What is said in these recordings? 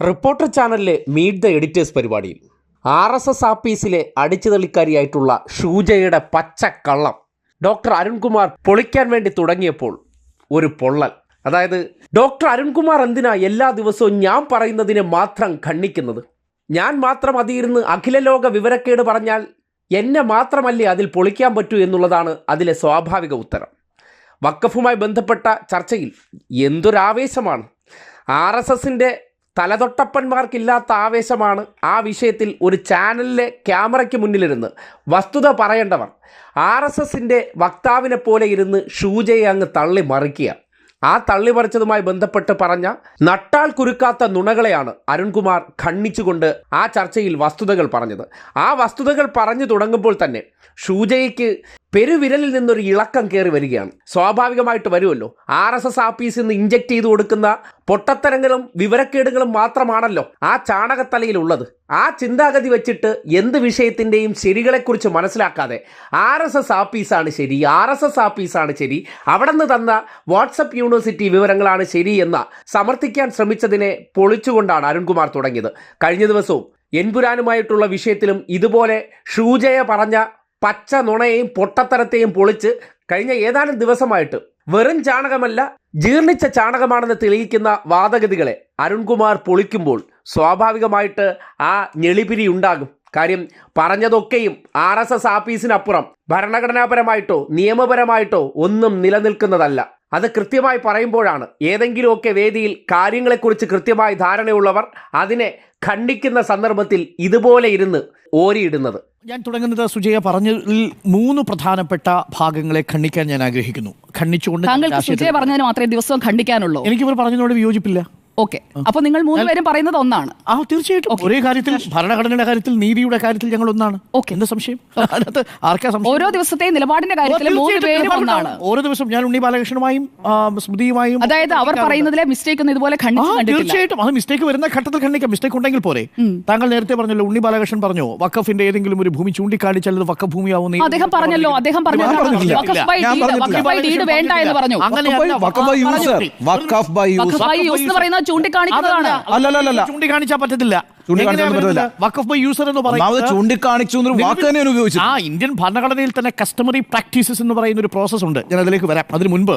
Reporter ചാനലിലെ meet the editors പരിപാടിയിൽ R S S ആപ്പീസിലെ അടിച്ചുതള്ളിക്കാരിയായിട്ടുള്ള ഷൂജയുടെ പച്ചക്കള്ളം ഡോക്ടർ അരുൺകുമാർ പൊളിക്കാൻ വേണ്ടി തുടങ്ങിയപ്പോൾ ഒരു പൊള്ളൽ. അതായത് ഡോക്ടർ അരുൺകുമാർ എന്തിനാ എല്ലാ ദിവസവും ഞാൻ പറയുന്നതിനെ മാത്രം ഖണ്ഡിക്കുന്നത്? ഞാൻ മാത്രം അതിരുന്ന് അഖിലലോക വിവരക്കേട് പറഞ്ഞാൽ എന്നെ മാത്രമല്ലേ അതിൽ പൊളിക്കാൻ പറ്റൂ എന്നുള്ളതാണ് അതിലെ സ്വാഭാവിക ഉത്തരം. വക്കഫുമായി ബന്ധപ്പെട്ട ചർച്ചയിൽ എന്തൊരാവേശമാണ്? ആർ എസ് എസിന്റെ തലതൊട്ടപ്പന്മാർക്കില്ലാത്ത ആവേശമാണ് ആ വിഷയത്തിൽ ഒരു ചാനലിലെ ക്യാമറയ്ക്ക് മുന്നിലിരുന്ന്. വസ്തുത പറയേണ്ടവർ ആർ എസ് എസിന്റെ വക്താവിനെ പോലെ ഇരുന്ന് ഷൂജയെ അങ്ങ് തള്ളി മറിക്കുക. ആ തള്ളിമറിച്ചതുമായി ബന്ധപ്പെട്ട് പറഞ്ഞ നട്ടാൽ കുരുക്കാത്ത നുണകളെയാണ് അരുൺകുമാർ ഖണ്ഡിച്ചുകൊണ്ട് ആ ചർച്ചയിൽ വസ്തുതകൾ പറഞ്ഞത്. ആ വസ്തുതകൾ പറഞ്ഞു തുടങ്ങുമ്പോൾ തന്നെ ഷൂജയ്ക്ക് പെരുവിരലിൽ നിന്നൊരു ഇളക്കം കയറി വരികയാണ്. സ്വാഭാവികമായിട്ട് വരുമല്ലോ. ആർ എസ് എസ് ആപ്പീസിൽ നിന്ന് ഇഞ്ചക്ട് ചെയ്ത് കൊടുക്കുന്ന പൊട്ടത്തരങ്ങളും വിവരക്കേടുകളും മാത്രമാണല്ലോ ആ ചാണകത്തലയിലുള്ളത് ആ ചിന്താഗതി വെച്ചിട്ട് എന്ത് വിഷയത്തിന്റെയും ശരികളെക്കുറിച്ച് മനസ്സിലാക്കാതെ ആർ എസ് എസ് ആപ്പീസാണ് ശരി ആർ എസ് എസ് ആപ്പീസാണ് ശരി അവിടെ നിന്ന് തന്ന വാട്സപ്പ് യൂണിവേഴ്സിറ്റി വിവരങ്ങളാണ് ശരി എന്ന സമർത്ഥിക്കാൻ ശ്രമിച്ചതിനെ പൊളിച്ചുകൊണ്ടാണ് അരുൺകുമാർ തുടങ്ങിയത്. കഴിഞ്ഞ ദിവസവും എൻപുരാനുമായിട്ടുള്ള വിഷയത്തിലും ഇതുപോലെ ഷൂജയ പറഞ്ഞ പച്ച നുണയെയും പൊട്ടത്തരത്തെയും പൊളിച്ച് കഴിഞ്ഞ ഏതാനും ദിവസമായിട്ട് വെറും ചാണകമല്ല ജീർണിച്ച ചാണകമാണെന്ന് തെളിയിക്കുന്ന വാദഗതികളെ അരുൺകുമാർ പൊളിക്കുമ്പോൾ സ്വാഭാവികമായിട്ട് ആ ഞെളിപിരി ഉണ്ടാകും. കാര്യം പറഞ്ഞതൊക്കെയും ആർ എസ് എസ് ആഫീസിനപ്പുറം ഭരണഘടനാപരമായിട്ടോ നിയമപരമായിട്ടോ ഒന്നും നിലനിൽക്കുന്നതല്ല. അത് കൃത്യമായി പറയുമ്പോഴാണ് ഏതെങ്കിലുമൊക്കെ വേദിയിൽ കാര്യങ്ങളെക്കുറിച്ച് കൃത്യമായി ധാരണയുള്ളവർ അതിനെ ഖണ്ഡിക്കുന്ന സന്ദർഭത്തിൽ ഇതുപോലെ ഇരുന്ന് ഓരിയിടുന്നത്. ഞാൻ തുടങ്ങുന്നത് സുജയ പറഞ്ഞതിൽ മൂന്ന് പ്രധാനപ്പെട്ട ഭാഗങ്ങളെ ഖണ്ഡിക്കാൻ ഞാൻ ആഗ്രഹിക്കുന്നു. ഖണ്ഡിച്ചുകൊണ്ട് ഞാൻ താങ്കൾക്ക് സുജയ പറഞ്ഞതിന് മാത്രമേ ദിവസവും ഖണ്ഡിക്കാനുള്ളൂ. എനിക്ക് ഇവർ പറഞ്ഞതിനോട് വിയോജിപ്പില്ല. ഓക്കെ. അപ്പൊ നിങ്ങൾ മൂന്നുപേരും പറയുന്നത് ഒന്നാണ്. ആ തീർച്ചയായിട്ടും. ഒരേ കാര്യത്തിൽ ഭരണഘടനയുടെ കാര്യത്തിൽ നീതിയുടെ കാര്യത്തിൽ ഞങ്ങൾ ഒന്നാണ്. എന്ത് സംശയം? അതിനകത്ത് ആർക്കാ സംശയം? ഓരോ ദിവസത്തെയും നിലപാടിന്റെ കാര്യത്തിൽ മൂന്ന് പേരും ഒന്നാണ്. ഓരോ ദിവസം ഞാൻ ഉണ്ണി ബാലകൃഷ്ണനുമായും സ്മൃതിയുമായും അതായത് അവർ പറയുന്നതിലെ മിസ്റ്റേക്ക് ഒന്നും ഇതുപോലെ കണ്ടിട്ടില്ല. തീർച്ചയായിട്ടും. അത് മിസ്റ്റേക്ക് വരുന്ന ഘട്ടത്തിൽ ഖണ്ഡിക്കാം. മിസ്റ്റേക്ക് ഉണ്ടെങ്കിൽ പോരെ. താങ്കൾ നേരത്തെ പറഞ്ഞല്ലോ ഉണ്ണി ബാലകൃഷ്ണൻ പറഞ്ഞു വക്കഫിന്റെ ഏതെങ്കിലും ഒരു ഭൂമി ചൂണ്ടിക്കാണിച്ചാൽ അത് വക്കഫ് ഭൂമിയാവുന്ന അദ്ദേഹം പറഞ്ഞല്ലോ. അദ്ദേഹം പറഞ്ഞു വഖഫ് ബൈ ഞാൻ വഖഫ് ബൈ ഡീഡ് വേണ്ട എന്ന് പറഞ്ഞു. അങ്ങനെ വഖഫ് ബൈ യൂസ് ചൂണ്ടിക്കാണിക്കുന്നതാണ് അല്ലല്ലല്ല. ചൂണ്ടിക്കാണിച്ചാൽ പറ്റത്തില്ല വഖഫ് ബൈ യൂസർ എന്ന് പറയുന്നത് ചൂണ്ടിക്കാണിച്ചു എന്നൊരു വാക്ക് തന്നെയാണ് ഉപയോഗിച്ചത് ആ ഇന്ത്യൻ ഭരണഘടനയിൽ തന്നെ കസ്റ്റമറി പ്രാക്ടീസസ് എന്ന് പറയുന്ന ഒരു പ്രോസസ് ഉണ്ട്. ഞാൻ അതിലേക്ക് വരാം. അതിന് മുൻപ്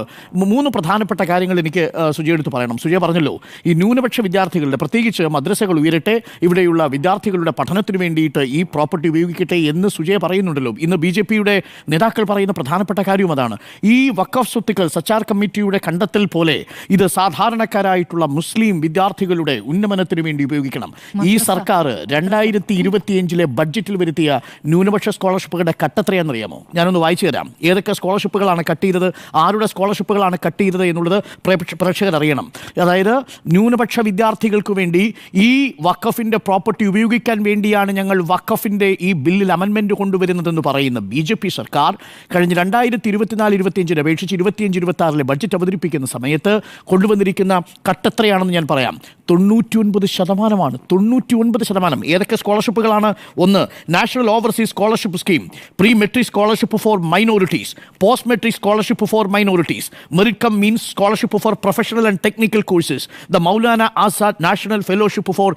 മൂന്ന് പ്രധാനപ്പെട്ട കാര്യങ്ങൾ എനിക്ക് സുജയ എടുത്ത് പറയണം. സുജയ പറഞ്ഞല്ലോ ഈ ന്യൂനപക്ഷ വിദ്യാർത്ഥികളുടെ പ്രത്യേകിച്ച് മദ്രസകൾ ഉയരട്ടെ ഇവിടെയുള്ള വിദ്യാർത്ഥികളുടെ പഠനത്തിന് വേണ്ടിയിട്ട് ഈ പ്രോപ്പർട്ടി ഉപയോഗിക്കട്ടെ എന്ന് സുജയ പറയുന്നുണ്ടല്ലോ. ഇന്ന് ബി ജെ പിയുടെ നേതാക്കൾ പറയുന്ന പ്രധാനപ്പെട്ട കാര്യവും അതാണ്. ഈ വക്കഫ് സ്വത്തുക്കൾ സച്ചാർ കമ്മിറ്റിയുടെ കണ്ടെത്തൽ പോലെ ഇത് സാധാരണക്കാരായിട്ടുള്ള മുസ്ലിം വിദ്യാർത്ഥികളുടെ ഉന്നമനത്തിന് വേണ്ടി ഉപയോഗിക്കണം. ഈ സർക്കാർ രണ്ടായിരത്തി ഇരുപത്തിയഞ്ചിലെ ബഡ്ജറ്റിൽ വരുത്തിയ ന്യൂനപക്ഷ സ്കോളർഷിപ്പുകളുടെ കട്ടെത്രയാണെന്നറിയാമോ ഞാനൊന്ന് വായിച്ചു തരാം. ഏതൊക്കെ സ്കോളർഷിപ്പുകളാണ് കട്ട് ചെയ്തത്? ആരുടെ സ്കോളർഷിപ്പുകളാണ് കട്ട് ചെയ്തത് എന്നുള്ളത് പ്രേക്ഷ- പ്രേക്ഷകർ അറിയണം. അതായത് ന്യൂനപക്ഷ വിദ്യാർത്ഥികൾക്ക് വേണ്ടി ഈ വക്കഫിന്റെ പ്രോപ്പർട്ടി ഉപയോഗിക്കാൻ വേണ്ടിയാണ് ഞങ്ങൾ വക്കഫിന്റെ ഈ ബില്ലിൽ അമൻമെന്റ് കൊണ്ടുവരുന്നതെന്ന് പറയുന്ന ബി ജെ പി സർക്കാർ കഴിഞ്ഞ രണ്ടായിരത്തി ഇരുപത്തിനാല് ഇരുപത്തിയഞ്ചിന് അപേക്ഷിച്ച് ഇരുപത്തിയഞ്ച് ഇരുപത്തി ആറിലെ ബഡ്ജറ്റ് അവതരിപ്പിക്കുന്ന സമയത്ത് കൊണ്ടുവന്നിരിക്കുന്ന കട്ടെത്രയാണെന്ന് ഞാൻ പറയാം. തൊണ്ണൂറ്റി ഒൻപത് ശതമാനമാണ് തൊണ്ണൂറ്റി ഒൻപത് ശതമാനം. ഏതൊക്കെ സ്കോളർഷിപ്പുകളാണ്? ഒന്ന് national overseas scholarship scheme. Pre matric scholarship for minorities. Post matric scholarship for minorities. Merit cum means scholarship for professional and technical courses. The Maulana Azad national fellowship for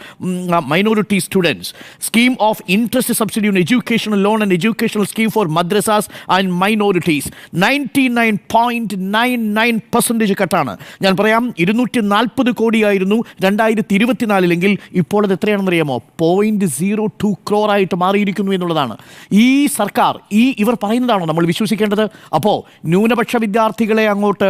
minority students. Scheme of interest subsidy on educational loan and educational scheme for madrasas and minorities. Ninety nine point nine nine percentage കട്ടാണ്. ഞാൻ പറയാം ഇരുന്നൂറ്റി നാൽപ്പത് കോടിയായിരുന്നു രണ്ടായിരത്തി ഇരുപത്തിനാലിലെങ്കിൽ ഇപ്പോൾ അത് എത്രയാണെന്നറിയാമോ പോയിന്റ് സീറോ ടു ക്രോർ ആയിട്ട് മാറിയിരിക്കുന്നു എന്നുള്ളതാണ്. ഈ സർക്കാർ ഈ ഇവർ പറയുന്നതാണോ നമ്മൾ വിശ്വസിക്കേണ്ടത്? അപ്പോൾ ന്യൂനപക്ഷ വിദ്യാർത്ഥികളെ അങ്ങോട്ട്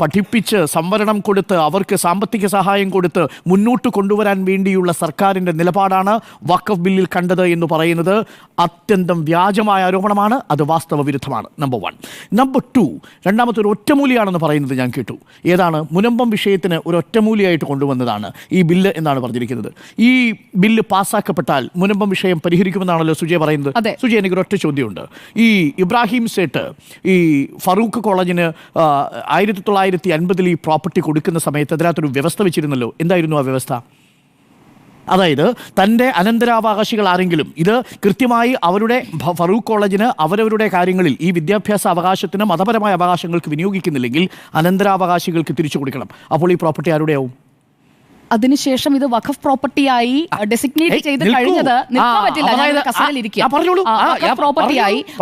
പഠിപ്പിച്ച് സംവരണം കൊടുത്ത് അവർക്ക് സാമ്പത്തിക സഹായം കൊടുത്ത് മുന്നോട്ട് കൊണ്ടുവരാൻ വേണ്ടിയുള്ള സർക്കാരിന്റെ നിലപാടാണ് വഖഫ് ബില്ലിൽ കണ്ടത് എന്ന് പറയുന്നത്. അത്യന്തം വ്യാജമായ ആരോപണമാണ്. അത് വാസ്തവ വിരുദ്ധമാണ്. നമ്പർ വൺ നമ്പർ ടു രണ്ടാമത്തെ ഒരു ഒറ്റമൂലിയാണെന്ന് പറയുന്നത് ഞാൻ കേട്ടു. ഏതാണ്? മുനമ്പം വിഷയത്തിന് ഒരു ഒറ്റമൂലിയായിട്ട് കൊണ്ടുവന്നതാണ് ഈ ബില്ല് എന്നാണ് പറഞ്ഞിരിക്കുന്നത്. ഈ ബില്ല് പാസ്സാക്കപ്പെട്ടാൽ മുനമ്പം വിഷയം പരിഹരിക്കുമെന്നാണല്ലോ സുജയ പറയുന്നത്. അതെ. സുജയ എനിക്ക് ഒരൊറ്റ ചോദ്യമുണ്ട്. ഈ ഇബ്രാഹിം സേട്ട് ഈ ഫറൂഖ് കോളേജിന് ആയിരത്തി തൊള്ളായിരത്തി അൻപതിൽ ഈ പ്രോപ്പർട്ടി കൊടുക്കുന്ന സമയത്ത് അതിനകത്തൊരു വ്യവസ്ഥ വെച്ചിരുന്നല്ലോ. എന്തായിരുന്നു ആ വ്യവസ്ഥ? അതായത് തന്റെ അനന്തരാവകാശികൾ ആരെങ്കിലും ഇത് കൃത്യമായി അവരുടെ ഫറൂഖ് കോളേജിന് അവരവരുടെ കാര്യങ്ങളിൽ ഈ വിദ്യാഭ്യാസ അവകാശത്തിന് മതപരമായ അവകാശങ്ങൾക്ക് വിനിയോഗിക്കുന്നില്ലെങ്കിൽ അനന്തരാവകാശികൾക്ക് തിരിച്ചു കൊടുക്കണം. അപ്പോൾ ഈ പ്രോപ്പർട്ടി ആരുടെയാവും? അതിനുശേഷം ഇത് വഖഫ് പ്രോപ്പർട്ടിയായി ഡെസിഗ്നേറ്റ് ചെയ്ത്. കഴിഞ്ഞത് നിൽക്കാൻ പറ്റില്ല പറഞ്ഞോളൂ.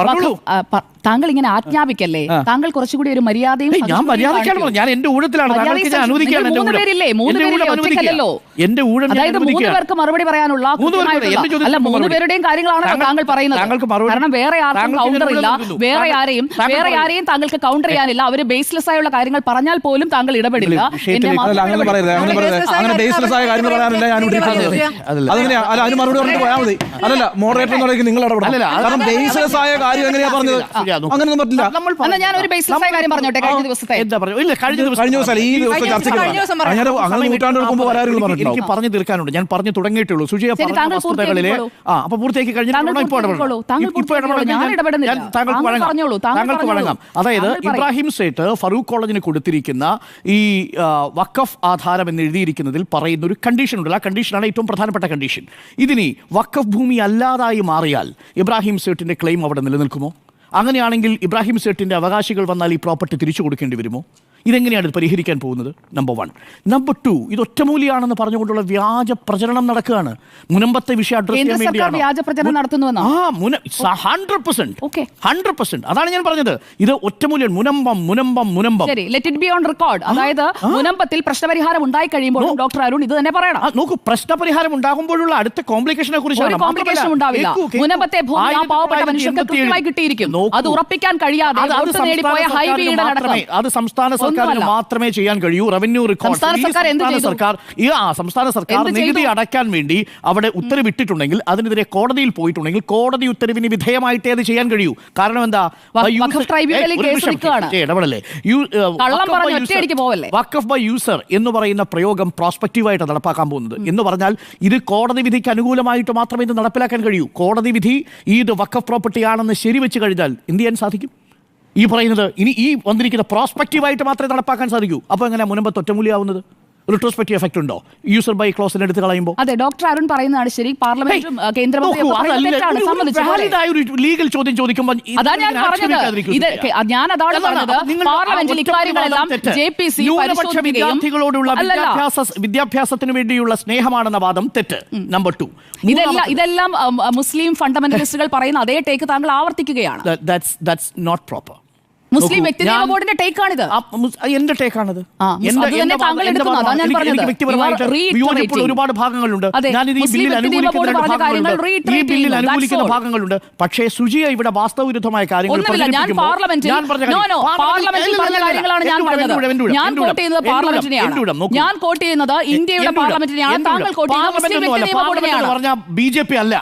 പ്രോപ്പർട്ടിയായി. താങ്കൾ ഇങ്ങനെ ആജ്ഞാപിക്കല്ലേ താങ്കൾ കുറച്ചുകൂടി ഒരു മര്യാദയും ഞാൻ മര്യാദക്കാണ് ഞാൻ എന്റെ ഊഴത്തിലാണ്. താങ്കൾക്ക് ഞാൻ അനുവദിക്കുകയാണ് നിങ്ങൾ എന്റെ മൂന്ന് ഊഴം. പേരില്ലേ? മൂന്ന് എന്റെ പേരില്ലേ? ഊഴം ഒറ്റയ്ക്കല്ലല്ലോ അനുവദിക്കുക. എന്റെ ഊഴം ഞാൻ അതായത് മൂന്ന് അനുവദിക്കുകയാണ്. പേർക്ക് മറുപടി പറയാനുള്ള മൂന്ന് പേർക്ക് കൃത്യമായിട്ടുള്ള- എന്റെ ചോദ്യത്തിന് അല്ല മൂന്ന് മറുപടി. പേരുടെയും കാര്യങ്ങളാണല്ലോ താങ്കൾ- താങ്കൾ പറയുന്നത്. താങ്കൾക്ക് മറുപടി- കാരണം വേറെ ആർക്കും താങ്കൾക്ക് കൗണ്ടർ ഇല്ല. വേറെ ആരെയും താങ്കൾ വേറെ പറയൂ. ആരെയും താങ്കൾക്ക് കൗണ്ടർ ചെയ്യാനില്ല. അവർ ബേസ്ലെസ് ആയുള്ള കാര്യങ്ങൾ പറഞ്ഞാൽ പോലും താങ്കൾ ഇടപെടില്ല. വിഷയത്തിലേക്ക് എന്നെ അല്ല മാത്രം അങ്ങനെ ഇടപെടില്ല. പറയരുത്. അങ്ങനെ പറയരുത്. അങ്ങനെ ബേസ്ലെസ് ആയ കാര്യങ്ങൾ പറയാനില്ല. ഞാൻ ഇവിടെ ഇരിക്കുന്നത് അതല്ല. അതെങ്ങനെയാ അല്ല അതിന് മറുപടി പറഞ്ഞിട്ട് പോയാൽ മതി. അല്ലല്ല മോഡറേറ്റർ എന്ന് പറയുന്നത് നിങ്ങൾ ഇടപെടണം അല്ലല്ല, അത് കാരണം ബേസ്ലെസ് ആയ കാര്യം എങ്ങനെയാ പറഞ്ഞത്? പറ്റില്ല നമ്മൾ ഞാൻ ഒരു ബേസിക് കാര്യം പറഞ്ഞോട്ടെ കഴിഞ്ഞ ദിവസത്തെ. എന്താ പറഞ്ഞു ഇല്ല കഴിഞ്ഞ ദിവസം കഴിഞ്ഞ ദിവസം ഈ ദിവസം ചർച്ചയ്ക്ക്. അങ്ങനെ വരാറുകൾ എനിക്ക് പറഞ്ഞിട്ടുണ്ടാവും. എനിക്ക് പറഞ്ഞു തീർക്കാനുണ്ട്. ഞാൻ പറഞ്ഞു തുടങ്ങിയിട്ടുള്ളൂ സുജിയ പറഞ്ഞ വസ്തുതകളിലെ ആ അപ്പൊ പൂർത്തിയാക്കി കഴിഞ്ഞാൽ താങ്കൾക്ക് താങ്കൾ വഴങ്ങാം. അതായത് ഇബ്രാഹിം സേട്ട് ഫറൂഖ് കോളേജിന് കൊടുത്തിരിക്കുന്ന ഈ വക്കഫ് വഖഫ് ആധാരം എന്ന് എഴുതിയിരിക്കുന്നതിൽ പറയുന്ന ഒരു കണ്ടീഷൻ ഉണ്ടല്ലോ. ആ കണ്ടീഷനാണ് ഏറ്റവും പ്രധാനപ്പെട്ട കണ്ടീഷൻ ഇതിനി വഖഫ് ഭൂമി അല്ലാതായി മാറിയാൽ ഇബ്രാഹിം സേട്ടിന്റെ ക്ലെയിം അവിടെ നിലനിൽക്കുമോ? അങ്ങനെയാണെങ്കിൽ ഇബ്രാഹിം സേട്ടിന്റെ അവകാശികൾ വന്നാൽ ഈ പ്രോപ്പർട്ടി തിരിച്ചു കൊടുക്കേണ്ടി വരുമോ? ഇതെങ്ങനെയാണ് ഇത് പരിഹരിക്കാൻ പോകുന്നത്? നമ്പർ വൺ നമ്പർ ടു ഇത് ഒറ്റമൂലിയാണെന്ന് പറഞ്ഞുകൊണ്ടുള്ള വ്യാജ പ്രചരണം നടക്കുകയാണ്. മുനമ്പത്തെ വിഷയം അഡ്രസ് ചെയ്യാൻ വേണ്ടിയാണ്? ആ മുന ഹൺഡ്രഡ് പെർസെന്റ്. ഹൺഡ്രഡ് പെർസെന്റ് അതാണ് ഞാൻ പറഞ്ഞത്. ഇത് ഒറ്റമൂലിയാണ്. Munambam Munambam Munambam. Let it be on record അതായത് മുനമ്പത്തിൽ പ്രശ്നപരിഹാരം ഉണ്ടായി കഴിയുമ്പോൾ ഡോക്ടർ അരുൺ ഇത് തന്നെ പറയണം. നോക്കൂ. പ്രശ്നപരിഹാരം ഉണ്ടാകുമ്പോഴുള്ള അടുത്ത കോംപ്ലിക്കേഷനെ കുറിച്ച് കുറിച്ചാണ് കോംപ്ലിക്കേഷൻ ഉണ്ടാവില്ല. മുനമ്പത്തെ ഭൂമി ആ പാവപ്പെട്ട മനുഷ്യർക്ക് കൃത്യമായി കിട്ടിയിരിക്കും. അത് ഉറപ്പിക്കാൻ കഴിയാതെ അത് സംസ്ഥാന സർക്കാരിന് മാത്രമേ ചെയ്യാൻ കഴിയൂ. റവന്യൂ റെക്കോർഡ് സംസ്ഥാന സർക്കാർ ഈ ആ സംസ്ഥാന സർക്കാർ? നികുതി അടയ്ക്കാൻ വേണ്ടി അവിടെ ഉത്തരവിട്ടിട്ടുണ്ടെങ്കിൽ അതിനെതിരെ കോടതിയിൽ പോയിട്ടുണ്ടെങ്കിൽ കോടതി ഉത്തരവിന് വിധേയമായിട്ടേ അത് ചെയ്യാൻ കഴിയൂ. കാരണം എന്താ? ഇടപെടല്ലേ. ബൈ യൂസർ എന്ന് പറയുന്ന പ്രയോഗം പ്രോസ്പെക്റ്റീവായിട്ട് നടപ്പാക്കാൻ പോകുന്നത്. എന്ന് പറഞ്ഞാൽ ഇത് കോടതി വിധിക്ക് അനുകൂലമായിട്ട് മാത്രമേ ഇത് നടപ്പിലാക്കാൻ കഴിയൂ. കോടതി വിധി ഈ ഇത് വഖഫ് പ്രോപ്പർട്ടി ആണെന്ന് ശരിവെച്ച് കഴിഞ്ഞാൽ എന്ത് ചെയ്യാൻ സാധിക്കും? ഈ പറയുന്നത് ഇനി ഈ വന്നിരിക്കുന്ന പ്രോസ്പെക്റ്റീവായിട്ട് മാത്രമേ നടപ്പാക്കാൻ സാധിക്കൂ. അപ്പോൾ എങ്ങനെ മുനമ്പത്ത് ഒറ്റമൂലിയാവുന്നത് റിട്രോസ്പെക്റ്റീവ് എഫക്റ്റ് ഉണ്ടോ? യൂസർ ബൈ ക്ലോസിന് എടുത്ത് കളയുമ്പോൾ അതെ ഡോക്ടർ അരുൺ പറയുന്നതാണ് ശരി. പാർലമെന്റും കേന്ദ്രമന്ത്രിയും ലീഗൽ ചോദ്യം ചോദിക്കുമ്പോൾ അതാ ഞാൻ പറഞ്ഞത്. ഇത് ഞാൻ അതാണ് പറഞ്ഞത്. പാർലമെന്റിൽ ഇക്കാര്യങ്ങളെല്ലാം. ജെ പി സി വിദ്യാർത്ഥികളോടുള്ള വിദ്യാഭ്യാസ വിദ്യാഭ്യാസത്തിന് വേണ്ടിയുള്ള സ്നേഹമാണെന്ന വാദം തെറ്റ് നമ്പർ ടു ഇതെല്ലാം ഇതെല്ലാം മുസ്ലിം ഫണ്ടമെന്റലിസ്റ്റുകൾ പറയുന്ന അതേ ടേക്ക് താങ്കൾ ആവർത്തിക്കുകയാണ്. ദാറ്റ്സ് ദാറ്റ്സ് നോട്ട് പ്രോപ്പർ മുസ്ലിം വ്യക്തി വ്യക്തിനിയമ ബോർഡിന്റെ ടേക്കാണിത്. ഇത് എന്റെ ടേക്കാണത്. വ്യക്തിപരമായിട്ട് ഒരുപാട് ഭാഗങ്ങളുണ്ട്. ഞാൻ ഈ ബില്ലിൽ അനുകൂലിക്കുന്ന ഈ ബില്ലിൽ അനുകൂലിക്കുന്ന ഭാഗങ്ങളുണ്ട്. പക്ഷേ സുജിയ ഇവിടെ വാസ്തവവിരുദ്ധമായ കാര്യങ്ങൾ ഞാൻ കോട്ട് ചെയ്യുന്നത് ഇന്ത്യയുടെ പാർലമെന്റിനെയാണ്. താങ്കൾ. കോട്ട് ചെയ്യുന്നത് ബി ജെ പി അല്ല.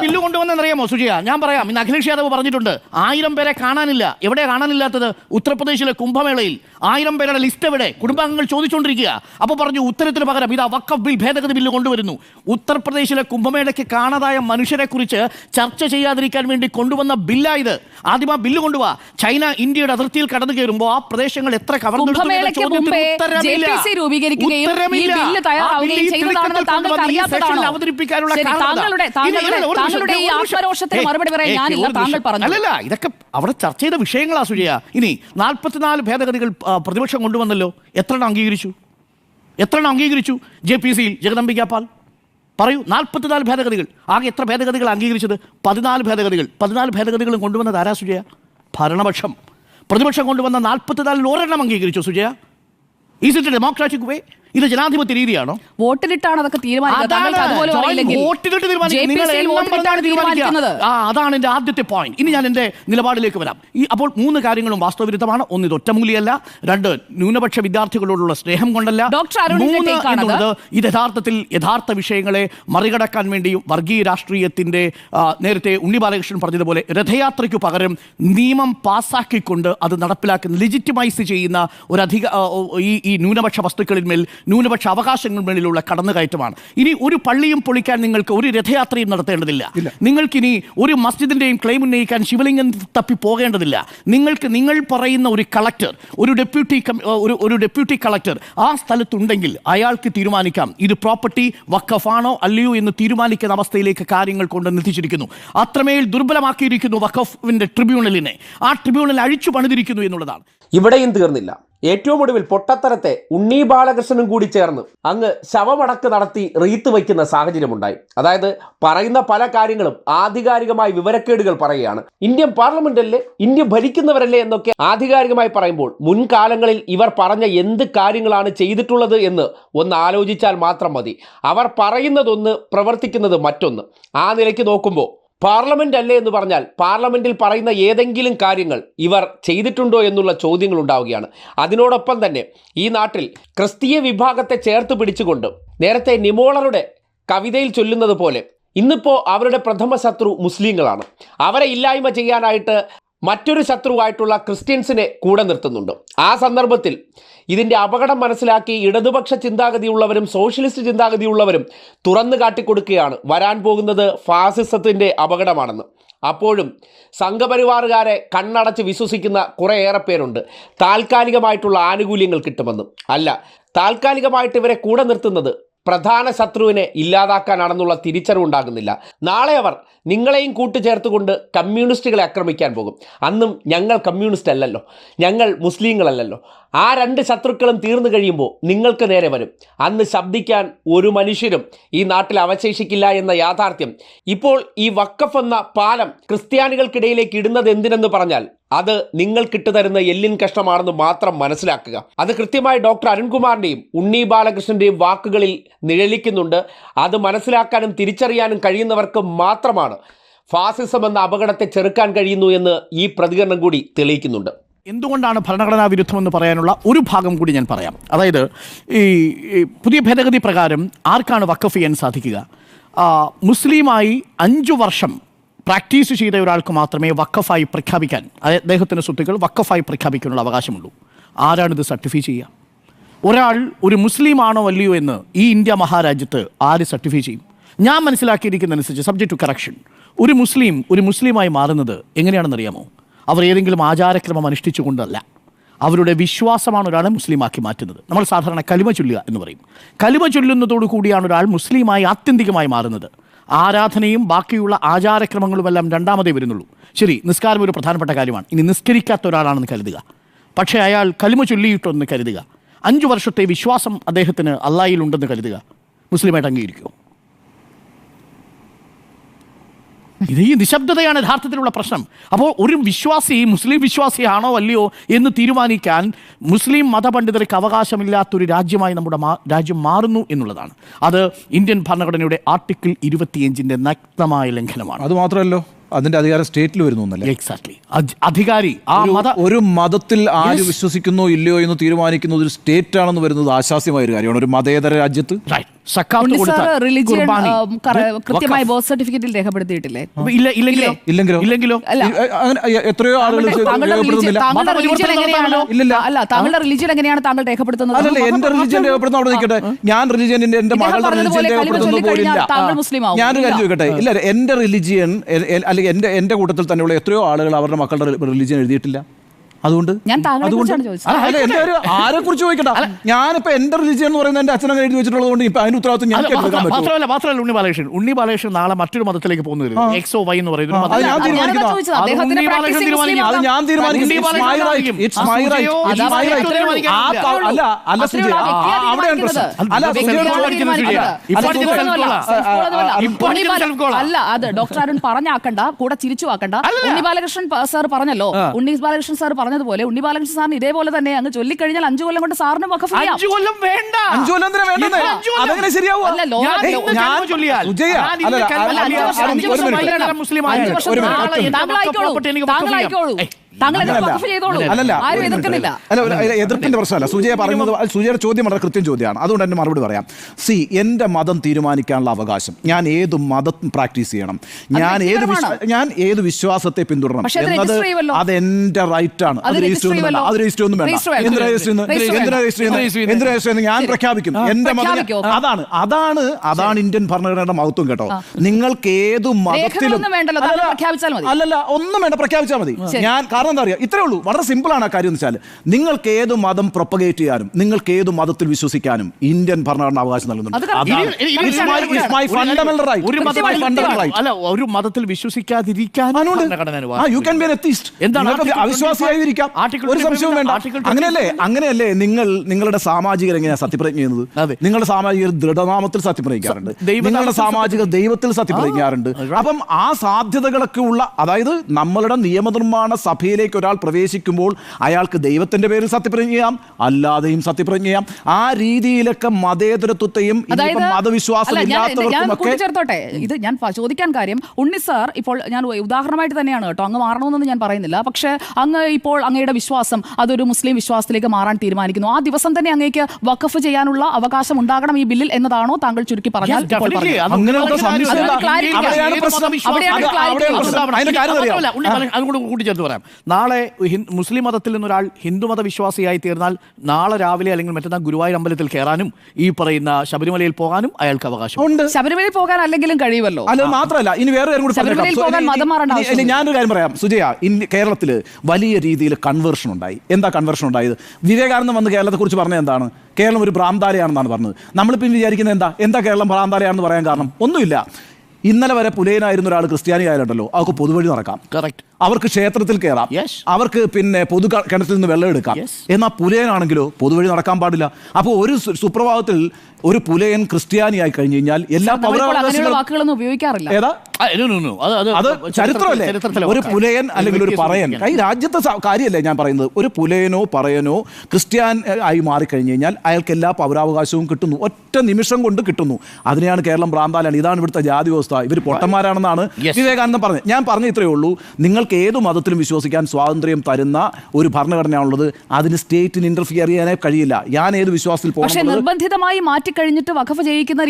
ബില്ല് സുജിയ? ഞാൻ പറയാം. ഇന്ന് അഖിലേഷ് യാദവ് പറഞ്ഞിട്ടുണ്ട് ആയിരം പേരെ കാണാനില്ല. എവിടെ കാണാനില്ലാത്തത്? ഉത്തർപ്രദേശിലെ കുംഭമേളയിൽ. ആയിരം പേരുടെ ലിസ്റ്റ് എവിടെ? കുടുംബാംഗങ്ങൾ ചോദിച്ചുകൊണ്ടിരിക്കുക. അപ്പോൾ പറഞ്ഞു ഉത്തരത്തിന് പകരം ഇതാ വക്കഫ് ബിൽ ഭേദഗതി ബില്ല് കൊണ്ടുവരുന്നു. ഉത്തർപ്രദേശിലെ കുംഭമേളയ്ക്ക് കാണാതായ മനുഷ്യരെ കുറിച്ച് ചർച്ച ചെയ്യാതിരിക്കാൻ വേണ്ടി കൊണ്ടുവന്ന ബില്ലായത് ആദ്യം ആ ബില്ല് കൊണ്ടുപോവാ ചൈന ഇന്ത്യയുടെ അതിർത്തിയിൽ കടന്നു കയറുമ്പോൾ ആ പ്രദേശങ്ങൾ എത്ര കവർ കുംഭമേളയ്ക്ക് രൂപീകരിക്കുകയും ഈ ബില്ല് തയ്യാറാവുകയും ചെയ്തതാണെന്ന് താങ്കൾക്ക് അറിയാത്തതാണോ? താങ്കളുടെ- താങ്കളുടെ- ആത്മരോഷത്തിന് മറുപടി പറയാൻ ഏയ്, ഞാനില്ല. താങ്കൾ പറഞ്ഞു. അല്ലല്ല ഇതൊക്കെ അവിടെ ചർച്ച ചെയ്ത വിഷയങ്ങളാ സുജയ. ഇനി നാൽപ്പത്തിനാല് ഭേദഗതികൾ പ്രതിപക്ഷം കൊണ്ടുവന്നല്ലോ. എത്ര എണ്ണം അംഗീകരിച്ചു? എത്ര എണ്ണം അംഗീകരിച്ചു ജെ പി സിയിൽ ജഗദംബികാപാൽ പറയൂ നാൽപ്പത്തിനാല് ഭേദഗതികൾ. ആകെ എത്ര ഭേദഗതികൾ അംഗീകരിച്ചത്? പതിനാല് ഭേദഗതികൾ. പതിനാല് ഭേദഗതികളും കൊണ്ടുവന്നത് ആരാ സുജയ? ഭരണപക്ഷം. പ്രതിപക്ഷം കൊണ്ടുവന്ന നാൽപ്പത്തിനാലിൽ ഒരെണ്ണം അംഗീകരിച്ചു Sujaya. Is it a democratic way ഇത് ജനാധിപത്യ രീതിയാണോ? വോട്ടിലിട്ടാണ് അതൊക്കെ തീരുമാനിക്കുന്നത്. അതാണ് എന്റെ ആദ്യത്തെ പോയിന്റ് ഇനി ഞാൻ എന്റെ നിലപാടിലേക്ക് വരാം. ഈ അപ്പോൾ മൂന്ന് കാര്യങ്ങളും വാസ്തവവിരുദ്ധമാണ്. ഒന്ന് ഇത് ഒറ്റമൂലിയല്ല. രണ്ട് ന്യൂനപക്ഷ വിദ്യാർത്ഥികളോടുള്ള സ്നേഹം കൊണ്ടല്ല. മൂന്ന് എന്നുള്ളത് ഇത് യഥാർത്ഥത്തിൽ യഥാർത്ഥ വിഷയങ്ങളെ മറികടക്കാൻ വേണ്ടിയും വർഗീയ രാഷ്ട്രീയത്തിന്റെ നേരത്തെ ഉണ്ണി ബാലകൃഷ്ണൻ പറഞ്ഞതുപോലെ രഥയാത്രയ്ക്ക് പകരം നിയമം പാസ്സാക്കിക്കൊണ്ട് അത് നടപ്പിലാക്കുന്ന ലെജിറ്റിമൈസ് ചെയ്യുന്ന ഒരു അധിക ഈ ഈ ന്യൂനപക്ഷ വസ്തുക്കളിന്മേൽ ന്യൂനപക്ഷ അവകാശങ്ങൾ മേളിലുള്ള കടന്നുകയറ്റമാണ്. ഇനി ഒരു പള്ളിയും പൊളിക്കാൻ നിങ്ങൾക്ക് ഒരു രഥയാത്രയും നടത്തേണ്ടതില്ല. നിങ്ങൾക്കിനി ഒരു മസ്ജിദിന്റെയും ക്ലെയിം ഉന്നയിക്കാൻ ശിവലിംഗം തപ്പി പോകേണ്ടതില്ല. നിങ്ങൾക്ക് നിങ്ങൾ പറയുന്ന ഒരു കളക്ടർ ഒരു ഡെപ്യൂട്ടി ഒരു ഒരു ഡെപ്യൂട്ടി കളക്ടർ ആ സ്ഥലത്തുണ്ടെങ്കിൽ അയാൾക്ക് തീരുമാനിക്കാം. ഇത് പ്രോപ്പർട്ടി വക്കഫാണോ അല്ലയോ എന്ന് തീരുമാനിക്കുന്ന അവസ്ഥയിലേക്ക് കാര്യങ്ങൾ കൊണ്ടെത്തിച്ചിരിക്കുന്നു അത്രമേൽ ദുർബലമാക്കിയിരിക്കുന്നു വഖഫിന്റെ ട്രിബ്യൂണലിനെ. ആ ട്രിബ്യൂണൽ അഴിച്ചു പണിതിരിക്കുന്നു എന്നുള്ളതാണ്. ഇവിടെയും തീർന്നില്ല. ഏറ്റവും ഒടുവിൽ പൊട്ടത്തരത്തെ ഉണ്ണി ബാലകൃഷ്ണനും കൂടി ചേർന്ന് അങ്ങ് ശവമടക്ക് നടത്തി റീത്ത് വയ്ക്കുന്ന സാഹചര്യമുണ്ടായി. അതായത് പറയുന്ന പല കാര്യങ്ങളും ആധികാരികമായി വിവരക്കേടുകൾ പറയുകയാണ്. ഇന്ത്യൻ പാർലമെന്റല്ലേ? ഇന്ത്യ ഭരിക്കുന്നവരല്ലേ എന്നൊക്കെ ആധികാരികമായി പറയുമ്പോൾ മുൻകാലങ്ങളിൽ ഇവർ പറഞ്ഞ എന്ത് കാര്യങ്ങളാണ് ചെയ്തിട്ടുള്ളത് എന്ന് ഒന്ന് ആലോചിച്ചാൽ മാത്രം മതി. അവർ പറയുന്നതൊന്ന് പ്രവർത്തിക്കുന്നത് മറ്റൊന്ന്. ആ നിലയ്ക്ക് നോക്കുമ്പോൾ പാർലമെന്റ് അല്ലേ എന്ന് പറഞ്ഞാൽ പാർലമെന്റിൽ പറയുന്ന ഏതെങ്കിലും കാര്യങ്ങൾ ഇവർ ചെയ്തിട്ടുണ്ടോ എന്നുള്ള ചോദ്യങ്ങൾ ഉണ്ടാവുകയാണ്. അതിനോടൊപ്പം തന്നെ ഈ നാട്ടിൽ ക്രിസ്തീയ വിഭാഗത്തെ ചേർത്ത് പിടിച്ചുകൊണ്ട് നേരത്തെ നിമോളറുടെ കവിതയിൽ ചൊല്ലുന്നത് പോലെ ഇന്നിപ്പോൾ അവരുടെ പ്രഥമ ശത്രു മുസ്ലിങ്ങളാണ്. അവരെ ഇല്ലായ്മ ചെയ്യാനായിട്ട് മറ്റൊരു ശത്രുവായിട്ടുള്ള ക്രിസ്ത്യൻസിനെ കൂടെ നിർത്തുന്നുണ്ട്. ആ സന്ദർഭത്തിൽ ഇതിന്റെ അപകടം മനസ്സിലാക്കി ഇടതുപക്ഷ ചിന്താഗതിയുള്ളവരും സോഷ്യലിസ്റ്റ് ചിന്താഗതിയുള്ളവരും തുറന്നു കാട്ടിക്കൊടുക്കുകയാണ്. വരാൻ പോകുന്നത് ഫാസിസത്തിന്റെ അപകടമാണെന്ന്. അപ്പോഴും സംഘപരിവാറുകാരെ കണ്ണടച്ച് വിശ്വസിക്കുന്ന കുറേയേറെ പേരുണ്ട്. താൽക്കാലികമായിട്ടുള്ള ആനുകൂല്യങ്ങൾ കിട്ടുമെന്ന്. അല്ല താൽക്കാലികമായിട്ട് ഇവരെ കൂടെ നിർത്തുന്നത് പ്രധാന ശത്രുവിനെ ഇല്ലാതാക്കാനാണെന്നുള്ള തിരിച്ചറിവുണ്ടാകുന്നില്ല നാളെ അവർ നിങ്ങളെയും കൂട്ടുചേർത്തുകൊണ്ട് കമ്മ്യൂണിസ്റ്റുകളെ ആക്രമിക്കാൻ പോകും. അന്നും ഞങ്ങൾ കമ്മ്യൂണിസ്റ്റ് അല്ലല്ലോ. ഞങ്ങൾ മുസ്ലിങ്ങളല്ലല്ലോ. ആ രണ്ട് ശത്രുക്കളും തീർന്നു കഴിയുമ്പോൾ നിങ്ങൾക്ക് നേരെ വരും. അന്ന് ശബ്ദിക്കാൻ ഒരു മനുഷ്യരും ഈ നാട്ടിൽ അവശേഷിക്കില്ല എന്ന യാഥാർത്ഥ്യം. ഇപ്പോൾ ഈ വക്കഫ് എന്ന പാലം ക്രിസ്ത്യാനികൾക്കിടയിലേക്ക് ഇടുന്നത് എന്തിനെന്ന് പറഞ്ഞാൽ അത് നിങ്ങൾക്കിട്ട് തരുന്ന എല്ലിൻ കഷ്ടമാണെന്ന് മാത്രം മനസ്സിലാക്കുക. അത് കൃത്യമായി ഡോക്ടർ അരുൺകുമാറിന്റെയും ഉണ്ണി ബാലകൃഷ്ണന്റെയും വാക്കുകളിൽ നിഴലിക്കുന്നുണ്ട്. അത് മനസ്സിലാക്കാനും തിരിച്ചറിയാനും കഴിയുന്നവർക്ക് മാത്രമാണ് ഫാസിസം എന്ന അപകടത്തെ ചെറുക്കാൻ കഴിയുന്നു എന്ന് ഈ പ്രതികരണം കൂടി തെളിയിക്കുന്നുണ്ട്. എന്തുകൊണ്ടാണ് ഭരണഘടനാ വിരുദ്ധമെന്ന് പറയാനുള്ള ഒരു ഭാഗം കൂടി ഞാൻ പറയാം. അതായത് ഈ പുതിയ ഭേദഗതി പ്രകാരം ആർക്കാണ് വക്കഫ് ചെയ്യാൻ സാധിക്കുക? മുസ്ലിമായി അഞ്ചു വർഷം പ്രാക്ടീസ് ചെയ്ത ഒരാൾക്ക് മാത്രമേ വക്കഫായി പ്രഖ്യാപിക്കാൻ അദ്ദേഹത്തിന്റെ സ്വത്തുക്കൾ വക്കഫായി പ്രഖ്യാപിക്കാനുള്ള അവകാശമുള്ളൂ. ആരാണിത് സർട്ടിഫൈ ചെയ്യുക? ഒരാൾ ഒരു മുസ്ലിം ആണോ അല്ലയോ എന്ന് ഈ ഇന്ത്യ മഹാരാജ്യത്ത് ആര് സർട്ടിഫൈ ചെയ്യും? ഞാൻ മനസ്സിലാക്കിയിരിക്കുന്നതനുസരിച്ച് സബ്ജക്ട് ടു കറക്ഷൻ ഒരു മുസ്ലിം ഒരു മുസ്ലിമായി മാറുന്നത് എങ്ങനെയാണെന്നറിയാമോ അവർ ഏതെങ്കിലും ആചാരക്രമം അനുഷ്ഠിച്ചുകൊണ്ടല്ല. അവരുടെ വിശ്വാസമാണ് ഒരാളെ മുസ്ലിമാക്കി മാറ്റുന്നത്. നമ്മൾ സാധാരണ കലിമ ചൊല്ലുക എന്ന് പറയും. കലിമ ചൊല്ലുന്നതോടു കൂടിയാണ് ഒരാൾ മുസ്ലിമായി ആത്യന്തികമായി മാറുന്നത്. ആരാധനയും ബാക്കിയുള്ള ആചാരക്രമങ്ങളുമെല്ലാം രണ്ടാമതേ വരുന്നുള്ളൂ. ശരി നിസ്കാരം ഒരു പ്രധാനപ്പെട്ട കാര്യമാണ്. ഇനി നിസ്കരിക്കാത്ത ഒരാളാണെന്ന് കരുതുക. പക്ഷേ അയാൾ കലിമ ചൊല്ലിയിട്ടൊന്ന് കരുതുക. അഞ്ചു വർഷത്തെ വിശ്വാസം അദ്ദേഹത്തിന് അള്ളായിലുണ്ടെന്ന് കരുതുക. മുസ്ലിമായിട്ട് അംഗീകരിക്കുമോ ഇത് ഈ നിശബ്ദതയാണ് യഥാർത്ഥത്തിലുള്ള പ്രശ്നം. അപ്പോൾ ഒരു വിശ്വാസി മുസ്ലിം വിശ്വാസിയാണോ അല്ലയോ എന്ന് തീരുമാനിക്കാൻ മുസ്ലിം മതപണ്ഡിതർക്ക് അവകാശമില്ലാത്തൊരു രാജ്യമായി നമ്മുടെ രാജ്യം മാറുന്നു എന്നുള്ളതാണ്. അത് ഇന്ത്യൻ ഭരണഘടനയുടെ ആർട്ടിക്കിൾ ഇരുപത്തിയഞ്ചിന്റെ നഗ്നമായ ലംഘനമാണ്. അത് മാത്രമല്ലോ അതിന്റെ അധികാരം സ്റ്റേറ്റിൽ വരുന്നു എന്നല്ലേ? എക്സാക്ട്ലി അധികാരി ആ മത ഒരു മതത്തിൽ ആര് വിശ്വസിക്കുന്നു ഇല്ലയോ എന്ന് തീരുമാനിക്കുന്ന ഒരു സ്റ്റേറ്റ് ആണെന്ന് വരുന്നത് ആശാസ്യമായ ഒരു കാര്യമാണ്. ഒരു മതേതര രാജ്യത്ത് Right. സക്കാത്ത്. കൃത്യമായി. ബർത്ത് സർട്ടിഫിക്കറ്റിൽ രേഖപ്പെടുത്തിയിട്ടില്ലേ? ഇല്ല ഇല്ലെങ്കിലോ? ഇല്ലെങ്കിലോ? ഇല്ലെങ്കിലോ? എത്രയോ ആളുകൾ. അല്ല താങ്കളുടെ റിലിജിയൻ എങ്ങനെയാണ് താങ്കൾ രേഖപ്പെടുത്തുന്നത്? എന്റെ റിലിജിയൻ രേഖപ്പെടുത്തുന്ന അവിടെ നിൽക്കട്ടെ ഞാൻ റിലിജിയൻ എന്റെ മകളുടെ പോലില്ല. ഞാനൊരു കാര്യം. ചോദിക്കട്ടെ. ഇല്ല എന്റെ റിലിജിയൻ അല്ലെങ്കിൽ എന്റെ എന്റെ കൂട്ടത്തിൽ തന്നെയുള്ള എത്രയോ ആളുകൾ അവരുടെ മക്കളുടെ റിലിജിയൻ എഴുതിയിട്ടില്ല. അതുകൊണ്ട്? ഞാൻ ആരെ കുറിച്ച് ചോദിക്കട്ടെ ഞാനിപ്പോ എന്റെ റിലീജിയൻ എന്ന് പറയുന്നത് എന്റെ അച്ഛനങ്ങനെ എഴുതി വെച്ചിട്ടുള്ളത് കൊണ്ട് ഇപ്പൊ അതിന് ഉത്തരവാദിത്വം ഞാൻ മാത്രമല്ല മാത്രമല്ല ഉണ്ണി ബാലകൃഷ്ണൻ. ഉണ്ണി ബാലകൃഷ്ണൻ നാളെ മറ്റൊരു മതത്തിലേക്ക് പോകുന്നത് എക്സോ വൈ എന്ന് പറയുന്നത് അല്ല. അത് ഡോക്ടർ അരുൺ പറഞ്ഞാക്കണ്ട. കൂടെ ചിരിച്ചു ആക്കണ്ട. ഉണ്ണി ബാലകൃഷ്ണൻ സാർ പറഞ്ഞല്ലോ. ഉണ്ണി ബാലകൃഷ്ണൻ സാർ പറഞ്ഞതുപോലെ ഉണ്ണി ബാലകൃഷ്ണൻ സാറിന് ഇതേപോലെ തന്നെ അങ്ങ് ചൊല്ലിക്കഴിഞ്ഞാൽ അഞ്ചു കൊല്ലം കൊണ്ട് സാറിന് വഖഫ് ചെയ്യാം അഞ്ചു കൊല്ലം വേണ്ട. അഞ്ചു കൊല്ലം എന്തിനാ വേണ്ടത്? അതെങ്ങനെ അല്ല. താങ്കൾ ആയിക്കോളൂ. താങ്കൾ ആയിക്കോളൂ. എതിർപ്പിന്റെ പ്രശ്നമല്ല. സുജയ പറയുന്നത് സുജയുടെ ചോദ്യം വളരെ കൃത്യം ചോദ്യമാണ്. അതുകൊണ്ട് തന്നെ മറുപടി പറയാം. സി എന്റെ മതം തീരുമാനിക്കാനുള്ള അവകാശം. ഞാൻ ഏത് മതം പ്രാക്ടീസ് ചെയ്യണം? ഞാൻ ഏത് ഞാൻ ഏത് വിശ്വാസത്തെ പിന്തുടരണം? അത് എന്നത്. അത് എന്റെ റൈറ്റ് ആണ്. അത് രജിസ്റ്റർ ഒന്നും. അത് രജിസ്റ്റർ ഒന്നും വേണ്ട register വേണ്ട. എന്തിനാ രജിസ്റ്റർ എന്തിനാ രജിസ്റ്റർ ചെയ്യുന്നത്? എന്തിനാ രജിസ്റ്റർ ചെയ്യുന്നത്? ഞാൻ പ്രഖ്യാപിക്കും. എന്റെ മതം അതാണ്. അതാണ് അതാണ് ഇന്ത്യൻ ഭരണഘടനയുടെ മഹത്വം കേട്ടോ. നിങ്ങൾക്ക് ഏത് മതത്തിലും. അല്ലല്ല. ഒന്നും വേണ്ട. പ്രഖ്യാപിച്ചാൽ മതി. ഞാൻ കാരണം എന്താ പറയുക ഇത്രേ ഉള്ളൂ. വളരെ സിമ്പിളാണ് ആ കാര്യം എന്ന് വെച്ചാൽ നിങ്ങൾക്ക് ഏത് മതം പ്രൊപ്പഗേറ്റ് ചെയ്യാനും നിങ്ങൾക്ക് ഏത് മതത്തിൽ വിശ്വസിക്കാനും ഇന്ത്യൻ ഭരണഘടന അവകാശം നൽകുന്നുണ്ട്. ഒരു മതത്തിൽ വിശ്വസിക്കാതിരിക്കാൻ അവിശ്വാസിയായിരിക്കാം ഒരു സംശയവും വേണ്ട. 25? Article അങ്ങനെയല്ലേ? അങ്ങനെയല്ലേ നിങ്ങൾ നിങ്ങളുടെ സാമാജികർ എങ്ങനെയാ സത്യപ്രതിജ്ഞ ചെയ്യുന്നത് നിങ്ങളുടെ സാമാജികർ ദൃഢനാമത്തിൽ സത്യപ്രതിജ്ഞാറുണ്ട്. നിങ്ങളുടെ സാമാജിക ദൈവത്തിൽ സത്യപ്രതിജ്ഞാറുണ്ട്. അപ്പം ആ സാധ്യതകളൊക്കെ ഉള്ള അതായത് നമ്മളുടെ നിയമനിർമ്മാണ സഭയിലേക്ക് ഒരാൾ പ്രവേശിക്കുമ്പോൾ അയാൾക്ക് ദൈവത്തിന്റെ പേരിൽ സത്യപ്രതിജ്ഞ ചെയ്യാം അല്ലാതെയും സത്യപ്രതിജ്ഞ ചെയ്യാം ആ രീതിയിലൊക്കെ മതേതരത്വത്തെയും മതവിശ്വാസം ഇല്ലാത്തവർക്കും ഒക്കെ ഇത് ഞാൻ ചോദിക്കാൻ കാര്യം ഉണ്ണി സാർ ഇപ്പോൾ ഞാൻ ഉദാഹരണമായിട്ട് തന്നെയാണ് കേട്ടോ അങ്ങ് മാറണമെന്നൊന്നും ഞാൻ പറയുന്നില്ല പക്ഷെ അങ്ങ് ഇപ്പോൾ അങ്ങയുടെ വിശ്വാസം അതൊരു മുസ്ലിം വിശ്വാസത്തിലേക്ക് മാറാൻ തീരുമാനിക്കുന്നു ആ ദിവസം തന്നെ അങ്ങേക്ക് വഖഫ് ചെയ്യാനുള്ള അവകാശം ഉണ്ടാകണം ഈ ബില്ലിൽ എന്നതാണോ താങ്കൾ ചുരുക്കി പറഞ്ഞാൽ ഇപ്പോൾ Definitely. പറഞ്ഞത്? അത് ഒരു കാര്യം- സംശയം ഇല്ല. ഇന്ത്യയിൽ അവിടെയാണ് ഏത് പ്രശ്നം. മതവിശ്വാസം- അവിടെയാണ് അത് clarity അവിടെയാണ് ഉള്ളത്. പ്രശ്നം. അതിന്റെ കാര്യം അറിയാം. ഉണ്ണി പറ- അതും കൂടെ കൂട്ടിച്ചേർത്ത് പറയാം നാളെ മുസ്ലിം മതത്തിൽ നിന്നൊരാൾ ഹിന്ദുമത വിശ്വാസിയായി തീർന്നാൽ നാളെ രാവിലെ അല്ലെങ്കിൽ മറ്റന്നാൾ ഗുരുവായൂർ അമ്പലത്തിൽ കയറാനും ഈ പറയുന്ന ശബരിമലയിൽ പോകാനും അയാൾക്ക് അവകാശം. ഉണ്ട്. ശബരിമലയിൽ പോകാൻ അല്ലെങ്കിലും കഴിയുമല്ലോ? അത് മാത്രമല്ല. ഇനി വേറെ ഞാനൊരു കാര്യം പറയാം. സുജയ ഇന്ത്യ കേരളത്തിൽ വലിയ രീതിയിൽ കൺവേർഷൻ ഉണ്ടായി. എന്താ കൺവേർഷൻ ഉണ്ടായത്? വിവേകാനന്ദൻ വന്ന് കേരളത്തെ കുറിച്ച് പറഞ്ഞത് എന്താണ്? കേരളം ഒരു ഭ്രാന്താലയാണെന്നാണ് പറഞ്ഞത്. നമ്മളിപ്പം വിചാരിക്കുന്നത് എന്താ? എന്താ കേരളം ഭ്രാന്താലയാണെന്ന് പറയാൻ കാരണം? ഒന്നുമില്ല. ഇന്നലെ വരെ പുലയനായിരുന്ന ഒരാൾ ക്രിസ്ത്യാനി ആയാലുണ്ടല്ലോ അവർക്ക് പൊതുവഴി നടക്കാം. കറക്റ്റ് അവർക്ക് ക്ഷേത്രത്തിൽ കയറാം. Yes. അവർക്ക് പിന്നെ പൊതു കിണറ്റിൽ നിന്ന് വെള്ളം എടുക്കാം. Yes. എന്നാൽ പുലയനാണെങ്കിലോ പൊതുവഴി നടക്കാൻ പാടില്ല. അപ്പോൾ ഒരു സുപ്രഭാതത്തിൽ ഒരു പുലയൻ ക്രിസ്ത്യാനിയായി കഴിഞ്ഞു കഴിഞ്ഞാൽ എല്ലാ പൗരാവകാശങ്ങളും വാക്കുകളൊന്നും ഉപയോഗിക്കാറില്ല. ഏതാ? ആ, no, no, no. അത് അത് ചരിത്രമല്ലേ? ഒരു പുലയൻ അല്ലെങ്കിൽ ഒരു പറയൻ. ഈ രാജ്യത്തെ കാര്യമല്ലേ ഞാൻ പറയുന്നത്? ഒരു പുലയനോ പറയനോ ക്രിസ്ത്യാൻ ആയി മാറിക്കഴിഞ്ഞു കഴിഞ്ഞാൽ അയാൾക്ക് എല്ലാ പൗരാവകാശവും കിട്ടുന്നു. ഒറ്റ നിമിഷം കൊണ്ട് കിട്ടുന്നു. അതിനെയാണ് കേരളം പ്രാന്താലാണ് ഇതാണ് ഇവിടുത്തെ ജാതി വ്യവസ്ഥ ഇവർ പൊട്ടന്മാരാണെന്നാണ് വിവേകാനന്ദം വിവേകാനന്ദൻ പറഞ്ഞത്. ഞാൻ പറഞ്ഞ ഇത്രയേ ഉള്ളൂ. നിങ്ങൾക്ക് ഏത് മതത്തിലും വിശ്വസിക്കാൻ സ്വാതന്ത്ര്യം തരുന്ന ഒരു ഭരണഘടനയാണുള്ളത്. അതിന് സ്റ്റേറ്റിന് ഇന്റർഫിയർ ചെയ്യാനേ കഴിയില്ല. ഞാൻ ഏത് വിശ്വാസത്തിൽ പക്ഷെ നിർബന്ധിതമായി നിർബന്ധിതമായി മാറ്റിക്കഴിഞ്ഞിട്ട് വഖഫ് ചെയ്യിക്കുന്ന.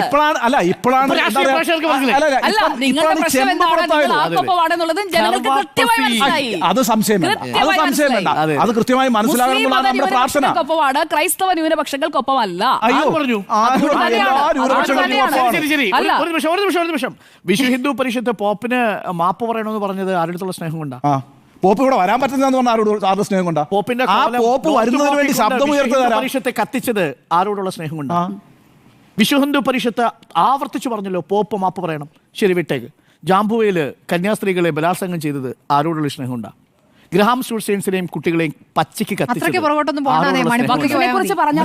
ഇപ്പോഴാണ് അല്ല ഇപ്പോഴാണ് അത് സംശയം വേണ്ട അത് സംശയം വേണ്ട. അത്. കൃത്യമായി മനസ്സിലാകണം മുസ്ലിം നമ്മുടെ പ്രാർത്ഥന. ക്രൈസ്തവ ന്യൂനപക്ഷങ്ങൾക്കൊപ്പമല്ല അയ്യോ പറഞ്ഞു? പറഞ്ഞു? അല്ല. ഒരു- നിമിഷം ഒരു നിമിഷം ഒരു നിമിഷം. വിശ്വ ഹിന്ദു പരിഷത്ത് പോപ്പിന് മാപ്പ് പറയണമെന്ന് പറഞ്ഞത് ആരുടെ സ്നേഹം കൊണ്ടാ? പോപ്പ് ഇവിടെ വരാൻ പറ്റുന്നതെന്ന് പറഞ്ഞാൽ ആരോട് ആരുടെ സ്നേഹം കൊണ്ടാ? പോപ്പിന്റെ ആ പോപ്പ് വരുന്നതിന് വേണ്ടി ശബ്ദം ഉയർത്തത് പരിഷത്തെ കത്തിച്ചത് ആരോടുള്ള സ്നേഹം കൊണ്ടാ? വിശ്വ ഹിന്ദു പരിഷത്ത് ആവർത്തിച്ചു പറഞ്ഞല്ലോ പോപ്പ് മാപ്പ് പറയണം. ശരി വിട്ടേക്ക്. ജാംബുവയിൽ കന്യാസ്ത്രീകളെ ബലാത്സംഗം ചെയ്തത് ആരോടുള്ള സ്നേഹം കൊണ്ടാ? ഗ്രഹാം സ്റ്റുഡൻസിനെയും കുട്ടികളെയും പച്ചയ്ക്ക് അത്രയ്ക്ക് പുറകോട്ടൊന്നും കുറിച്ച് പറഞ്ഞാൽ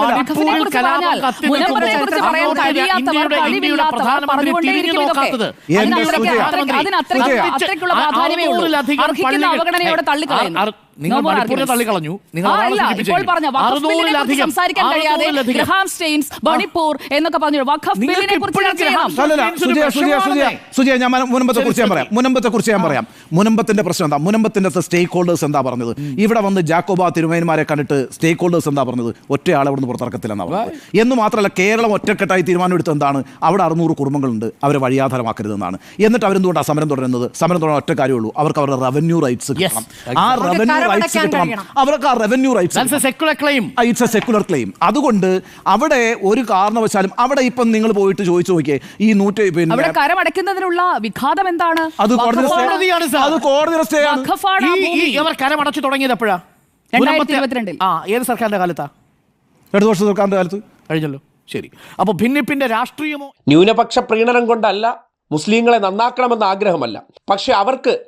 തള്ളിക്കളയുന്നു. നിങ്ങൾ മണിപ്പൂരിനെ തള്ളിക്കളഞ്ഞു. സംസാരിക്കാൻ കഴിയാതെ ഗ്രഹാം സ്റ്റെയിൻസ് മണിപ്പൂർ എന്നൊക്കെ പറഞ്ഞു വഖഫ് ബില്ലിനെ കുറിച്ച് ഞാൻ മുനമ്പത്തെ കുറിച്ച് ഞാൻ പറയാം. മുനമ്പത്തെ കുറിച്ച് ഞാൻ പറയാം. മുനമ്പത്തിന്റെ പ്രശ്നം എന്താ? മുനമ്പത്തിന്റെ സ്റ്റേക്ക് ഹോൾഡേഴ്സ് എന്താ പറഞ്ഞത്? ഇവിടെ വന്ന് ജാക്കോബ തിരുമേനിമാരെ കണ്ടിട്ട് സ്റ്റേക്ക് ഹോൾഡേഴ്സ് എന്താ പറഞ്ഞത്? ഒറ്റയാളെ അവിടെ നിന്ന് പുറത്തിറക്കത്തില്ലെന്നാ പറഞ്ഞത്. എന്ന് മാത്രമല്ല കേരളം ഒറ്റക്കെട്ടായി തീരുമാനമെടുത്ത് എന്താണ്? അവിടെ അറുന്നൂറ് കുടുംബങ്ങളുണ്ട് അവരെ വഴിയാധാരമാക്കരുതെന്നാണ് എന്നിട്ട് അവരെന്തുകൊണ്ടാണ് സമരം തുടരുന്നത്? സമരം തുടരാൻ ഒറ്റ കാര്യമുള്ളൂ അവർക്ക് അവരുടെ റവന്യൂ റൈറ്റ്സ് കിട്ടണം. ആ റവന്യൂ റൈറ്റ്സ് കിട്ടണം. അവർക്ക് ആ revenue rights secular claim it's a secular claim അതുകൊണ്ട് അവിടെ ഒരു കാരണവശാലും അവിടെ ഇപ്പം നിങ്ങൾ പോയിട്ട് ചോദിച്ചു നോക്കിയേ ഈ നൂറ്റി പിന്നെ കരമടയ്ക്കുന്നതിനുള്ള വിഘാതം എന്താണ്? അത് കോടതി. അത് കോടതി സ്റ്റേ ആണ്. ഇവർ കരമടച്ചു തുടങ്ങിയത് എപ്പോഴാ? രണ്ടായിരത്തി മുനമ്പത്തെ- ഇരുപത്തിരണ്ടിൽ. ആ ഏത് സർക്കാരിന്റെ കാലത്താ? ഇടതു വർഷ സർക്കാരിന്റെ കാലത്ത്. കഴിഞ്ഞല്ലോ. ശരി. അപ്പോൾ ഭിന്നിപ്പിന്റെ രാഷ്ട്രീയമോ ന്യൂനപക്ഷ പ്രീണനം കൊണ്ടല്ല മുസ്ലിങ്ങളെ നന്നാക്കണമെന്ന ആഗ്രഹമല്ല. പക്ഷെ അവർക്ക്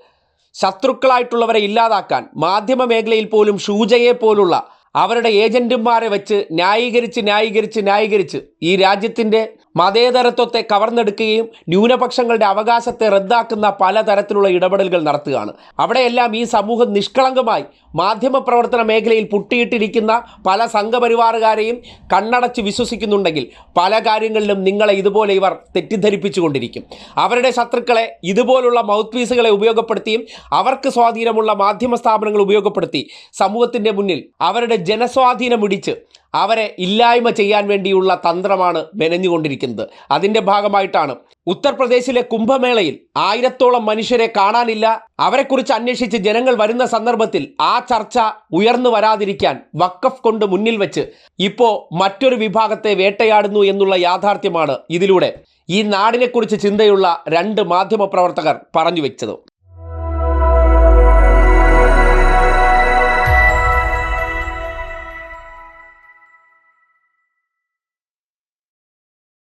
ശത്രുക്കളായിട്ടുള്ളവരെ ഇല്ലാതാക്കാൻ മാധ്യമ മേഖലയിൽ പോലും ഷൂജയെ പോലുള്ള അവരുടെ ഏജന്റുമാരെ വെച്ച് ന്യായീകരിച്ച് ന്യായീകരിച്ച് ന്യായീകരിച്ച് ഈ രാജ്യത്തിന്റെ മതേതരത്വത്തെ കവർന്നെടുക്കുകയും ന്യൂനപക്ഷങ്ങളുടെ അവകാശത്തെ റദ്ദാക്കുന്ന പലതരത്തിലുള്ള ഇടപെടലുകൾ നടത്തുകയാണ്. അവിടെയെല്ലാം ഈ സമൂഹം നിഷ്കളങ്കമായി മാധ്യമപ്രവർത്തന മേഖലയിൽ പുട്ടിയിട്ടിരിക്കുന്ന പല സംഘപരിവാറുകാരെയും കണ്ണടച്ച് വിശ്വസിക്കുന്നുണ്ടെങ്കിൽ പല കാര്യങ്ങളിലും നിങ്ങളെ ഇതുപോലെ ഇവർ തെറ്റിദ്ധരിപ്പിച്ചുകൊണ്ടിരിക്കും. അവരുടെ ശത്രുക്കളെ ഇതുപോലുള്ള മൗത്ത് പീസുകളെ ഉപയോഗപ്പെടുത്തിയും അവർക്ക് സ്വാധീനമുള്ള മാധ്യമ സ്ഥാപനങ്ങൾ ഉപയോഗപ്പെടുത്തി സമൂഹത്തിന്റെ മുന്നിൽ അവരുടെ ജനസ്വാധീനം ഇടിച്ച് അവരെ ഇല്ലായ്മ ചെയ്യാൻ വേണ്ടിയുള്ള തന്ത്രമാണ് മെനഞ്ഞുകൊണ്ടിരിക്കുന്നത്. അതിന്റെ ഭാഗമായിട്ടാണ് ഉത്തർപ്രദേശിലെ കുംഭമേളയിൽ ആയിരത്തോളം മനുഷ്യരെ കാണാനില്ല. അവരെക്കുറിച്ച് അന്വേഷിച്ച് ജനങ്ങൾ വരുന്ന സന്ദർഭത്തിൽ ആ ചർച്ച ഉയർന്നു വരാതിരിക്കാൻ വക്കഫ് കൊണ്ട് മുന്നിൽ വെച്ച് ഇപ്പോൾ മറ്റൊരു വിഭാഗത്തെ വേട്ടയാടുന്നു എന്നുള്ള യാഥാർത്ഥ്യമാണ് ഇതിലൂടെ. ഈ നാടിനെക്കുറിച്ച് ചിന്തയുള്ള രണ്ട് മാധ്യമപ്രവർത്തകർ പറഞ്ഞു വെച്ചത്.